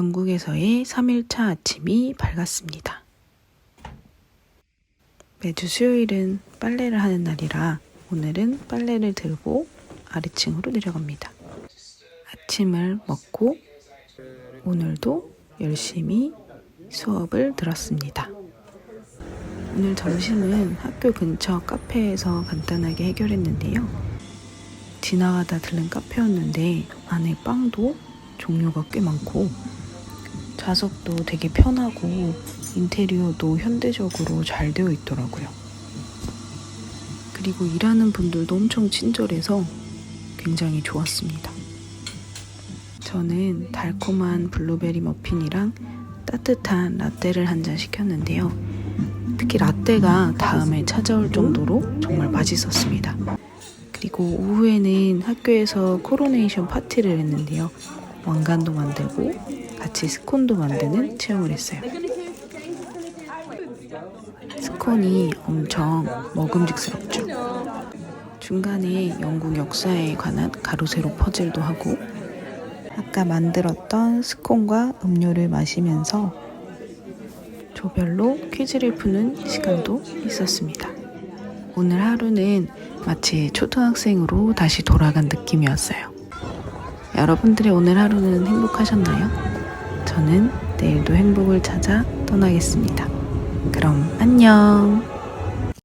영국에서의 3일차 아침이 밝았습니다. 매주 수요일은 빨래를 하는 날이라 오늘은 빨래를 들고 아래층으로 내려갑니다. 아침을 먹고 오늘도 열심히 수업을 들었습니다. 오늘 점심은 학교 근처 카페에서 간단하게 해결했는데요. 지나가다 들른 카페였는데 안에 빵도 종류가 꽤 많고 좌석도 되게 편하고 인테리어도 현대적으로 잘 되어 있더라고요. 그리고 일하는 분들도 엄청 친절해서 굉장히 좋았습니다. 저는 달콤한 블루베리 머핀이랑 따뜻한 라떼를 한 잔 시켰는데요. 특히 라떼가 다음에 찾아올 정도로 정말 맛있었습니다. 그리고 오후에는 학교에서 코로네이션 파티를 했는데요. 왕관도 만들고 같이 스콘도 만드는 체험을 했어요. 스콘이 엄청 먹음직스럽죠. 중간에 영국 역사에 관한 가로세로 퍼즐도 하고 아까 만들었던 스콘과 음료를 마시면서 조별로 퀴즈를 푸는 시간도 있었습니다. 오늘 하루는 마치 초등학생으로 다시 돌아간 느낌이었어요. 여러분들의 오늘 하루는 행복하셨나요? 저는 내일도 행복을 찾아 떠나겠습니다. 그럼 안녕!